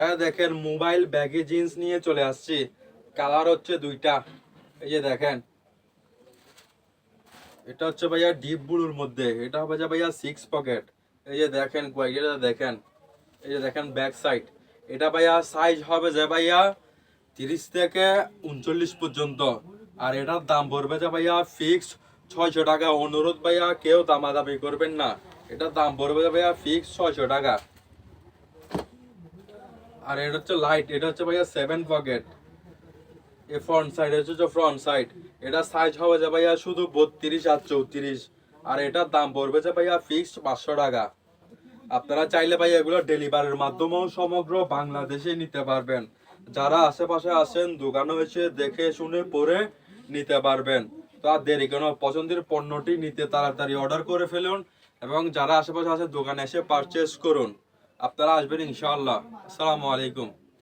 হ্যাঁ দেখেন মোবাইল ব্যাগে জিন্স নিয়ে চলে আসছি। কালার হচ্ছে দুইটা। এই যে দেখেন। এটা হচ্ছে ভাইয়া ডিপ ব্লুর মধ্যে। এটা হবে ভাইয়া সিক্স পকেট এই যে দেখেন কোয়ালিটিটা দেখেন। এই যে দেখেন ব্যাক সাইড এটা ভাইয়া সাইজ হবে যে ভাইয়া তিরিশ থেকে উনচল্লিশ পর্যন্ত। আর এটার দাম পড়বে যে ভাইয়া ফিক্সড ছয়শো টাকা। অনুরোধ ভাইয়া, কেউ দামাদামি করবেন না। এটার দাম পড়বে যে ভাইয়া ফিক্সড ছয়শো টাকা। আর এটা হচ্ছে লাইট এটা হচ্ছে ভাইয়া seven pocket a front side এটা হচ্ছে ফ্রন্ট সাইড এটা সাইজ হবে যে ভাইয়া শুধু বত্রিশ আর চৌত্রিশ। আর এটার দাম পড়বে যে ভাইয়া ফিক্সড পাঁচশো টাকা। আপনারা চাইলে ভাই এগুলো ডেলিভারির মাধ্যমেও সমগ্র বাংলাদেশে নিতে পারবেন। যারা আশেপাশে আছেন, দোকানে এসে দেখে শুনে, পরে নিতে পারবেন। তো আর দেরি কেন, পছন্দের পণ্যটি নিতে তাড়াতাড়ি অর্ডার করে ফেলুন এবং যারা আশেপাশে আছে দোকানে এসে পারচেস করুন। আপনারা আসবেন ইনশাআল্লাহ। আসসালামু আলাইকুম।